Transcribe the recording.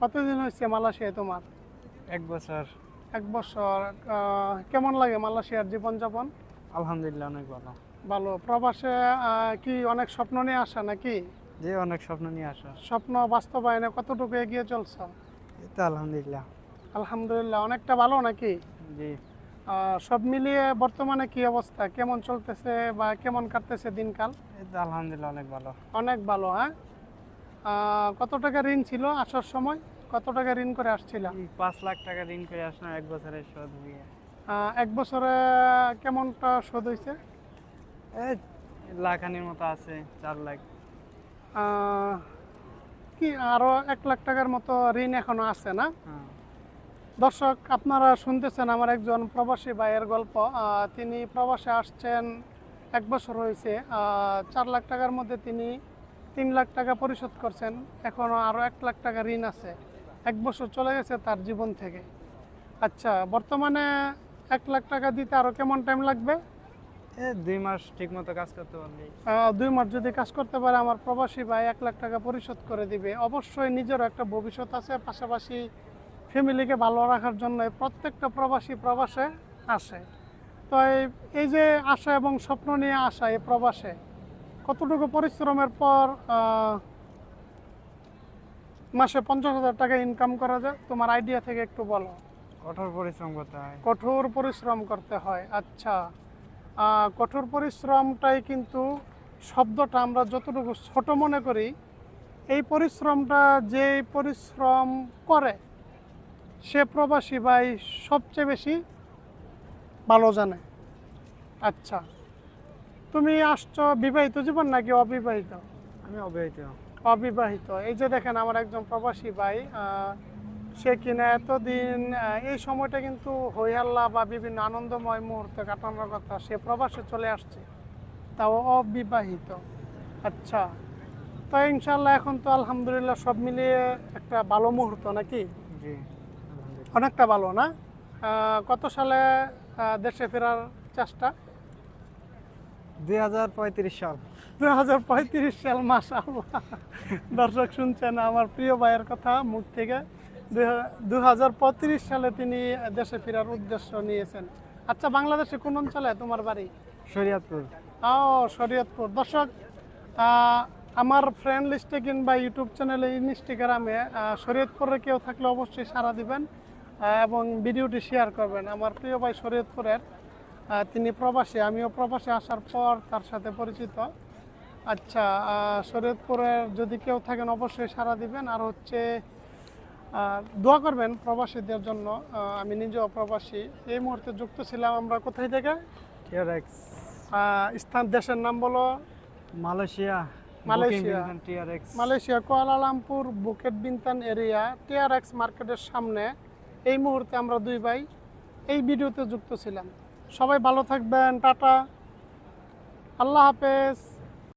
কতদিন হয়েছে মালয়েশিয়ায় তোমার? এক বছর। এক বছর। কেমন লাগে মালয়েশিয়ার জীবনযাপন? আলহামদুলিল্লাহ অনেক ভালো। ভালো। প্রবাসে কি অনেক স্বপ্ন নিয়ে আসা নাকি? যে অনেক স্বপ্ন নিয়ে আসা। স্বপ্ন বাস্তবায়নে কতটুকু এগিয়ে চলছ? তো আলহামদুলিল্লাহ। আলহামদুলিল্লাহ অনেকটা ভালো নাকি? জি। সব মিলিয়ে বর্তমানে কি অবস্থা? কেমন চলতেছে বা কেমন কাটতেছে দিনকাল? আলহামদুলিল্লাহ অনেক ভালো। অনেক ভালো হ্যাঁ? কত টাকা ঋণ ছিল আসার সময়? কত টাকা ঋণ করে আসছিলাম পাঁচ লাখ টাকা ঋণ করে আসলাম এক বছরের শোধ আহ, এক বছরে কেমনটা শোধ হয়েছে এই লাখানির মতো আছে চার লাখ। কি আরও এক লাখ টাকার মতো ঋণ এখনও আছে না? হ্যাঁ। দর্শক আপনারা শুনতেছেন আমার একজন প্রবাসী ভাইয়ের গল্প। তিনি প্রবাসে আসছেন এক বছর হয়েছে চার লাখ টাকার মধ্যে তিনি তিন লাখ টাকা পরিশোধ করছেন এখনও আরও এক লাখ টাকা ঋণ আছে। এক বছর চলে গেছে তার জীবন থেকে। আচ্ছা বর্তমানে এক লাখ টাকা দিতে আরও কেমন টাইম লাগবে? দুই মাস ঠিক মতো কাজ করতে পারলি। দুই মাস যদি কাজ করতে পারে আমার প্রবাসী ভাই এক লাখ টাকা পরিশোধ করে দিবে। অবশ্যই নিজেরও একটা ভবিষ্যৎ আছে পাশাপাশি ফ্যামিলিকে ভালো রাখার জন্য প্রত্যেকটা প্রবাসী প্রবাসে আসে। তো এই- এই যে আশা এবং স্বপ্ন নিয়ে আসা এই প্রবাসে কতটুকু পরিশ্রমের পর মাসে পঞ্চাশ হাজার টাকা ইনকাম করা যায়? তোমার আইডিয়া থেকে একটু বলো। কঠোর পরিশ্রম করতে হয়। কঠোর পরিশ্রম করতে হয় আচ্ছা। কঠোর পরিশ্রমটাই কিন্তু শব্দটা আমরা যতটুকু ছোট মনে করি এই পরিশ্রমটা যে পরিশ্রম করে সে প্রবাসী ভাই সবচেয়ে বেশি ভালো জানে। আচ্ছা। তুমি আসছো বিবাহিত জীবন নাকি অবিবাহিত? আমি অব্যাহত অবিবাহিত। এই যে দেখেন আমার একজন প্রবাসী ভাই সে কিনা এতদিন এই সময়টা কিন্তু হইহাল্লা বা বিভিন্ন আনন্দময় মুহূর্তে কাটানোর কথা সে প্রবাসে চলে আসছে। তাও অবিবাহিত। আচ্ছা তো ইনশাল্লাহ এখন তো আলহামদুলিল্লাহ সব মিলিয়ে একটা ভালো মুহূর্ত নাকি? জি অনেকটা ভালো না? কত সালে দেশে ফেরার চেষ্টা? দুই হাজার পঁয়ত্রিশ সাল। দুই হাজার পঁয়ত্রিশ সাল মাস দর্শক শুনছেন আমার প্রিয় ভাইয়ের কথা মুখ থেকে। দুই হাজার পঁয়ত্রিশ সালে তিনি দেশে ফেরার উদ্দেশ্য নিয়েছেন। আচ্ছা বাংলাদেশে কোন অঞ্চলে তোমার বাড়ি? শরিয়াতপুর। ও শরীয়তপুর। দর্শক আমার ফ্রেন্ড লিস্টে কিংবা ইউটিউব চ্যানেলে ইনস্টাগ্রামে শরীয়তপুরে কেউ থাকলে অবশ্যই সাড়া দিবেন এবং ভিডিওটি শেয়ার করবেন। আমার প্রিয় ভাই শরীয়তপুরের তিনি প্রবাসী আমিও প্রবাসে আসার পর তার সাথে পরিচিত। আচ্ছা শরীয়তপুরের যদি কেউ থাকেন অবশ্যই সাড়া দিবেন। আর হচ্ছে দোয়া করবেন প্রবাসীদের জন্য। আমি নিজেও প্রবাসী। এই মুহূর্তে যুক্ত ছিলাম আমরা কোথায় থেকে? স্থান দেশের নাম বলো। Malaysia. Malaysia. Malaysia Kuala Lumpur Bukit Bintang area TRX মার্কেটের সামনে। এই মুহূর্তে আমরা দুই ভাই এই ভিডিওতে যুক্ত ছিলাম। সবাই ভালো থাকবেন টাটা। আল্লাহ হাফেজ।